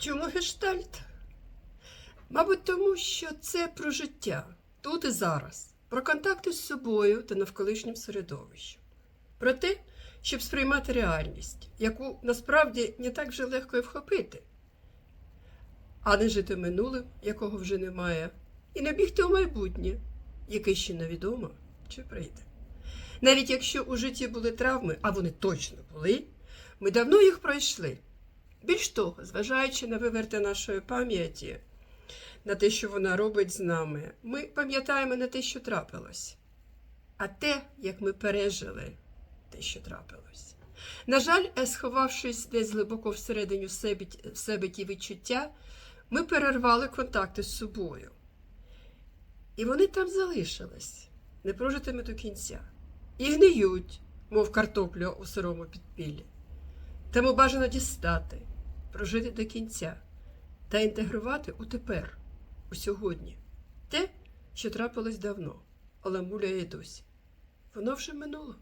Чому гештальт? Мабуть, тому що це про життя тут і зараз, про контакти з собою та навколишнім середовищем, про те, щоб сприймати реальність, яку насправді не так вже легко і вхопити, а не жити минулим, якого вже немає, і не бігти у майбутнє, яке ще невідомо чи прийде. Навіть якщо у житті були травми, а вони точно були, ми давно їх пройшли. Більш того, зважаючи на виверти нашої пам'яті, на те, що вона робить з нами, ми пам'ятаємо не те, що трапилось, а те, як ми пережили те, що трапилось. На жаль, е, сховавшись десь глибоко всередині себе, себе ті відчуття, ми перервали контакти з собою. І вони там залишились, не прожитими до кінця, і гниють, мов картопля у сирому підпіллі. Тому бажано дістати, прожити до кінця та інтегрувати у тепер, у сьогодні, те, що трапилось давно, але муляє досі. Воно вже минуло.